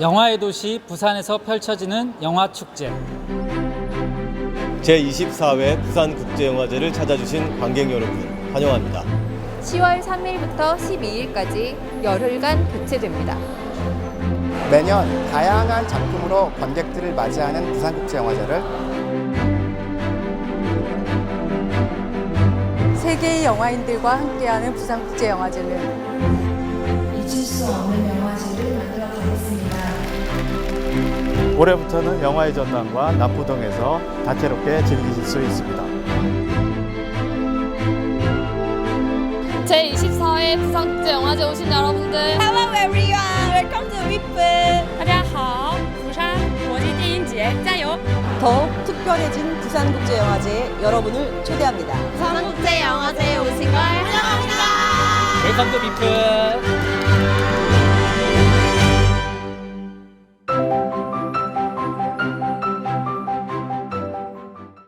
영화의 도시 부산에서 펼쳐지는 영화 축제. 제24회 부산국제영화제를 찾아주신 관객 여러분 환영합니다. 10월 3일부터 12일까지 열흘간 개최됩니다. 매년 다양한 작품으로 관객들을 맞이하는 부산국제영화제를 세계의 영화인들과 함께하는 부산국제영화제는 잊을 수 없는 영화제를 만들어 가겠습니다. 올해부터는 영화의 전당과 남부동에서 다채롭게 즐기실 수 있습니다. 제24회 부산국제영화제 오신 여러분들 Hello everyone, welcome to VIP. 大家好釜山国际电影节加油 더욱 특별해진 부산국제영화제에 여러분을 초대합니다. 부산국제영화제에 오신 걸 환영합니다 웰컴 투 비프.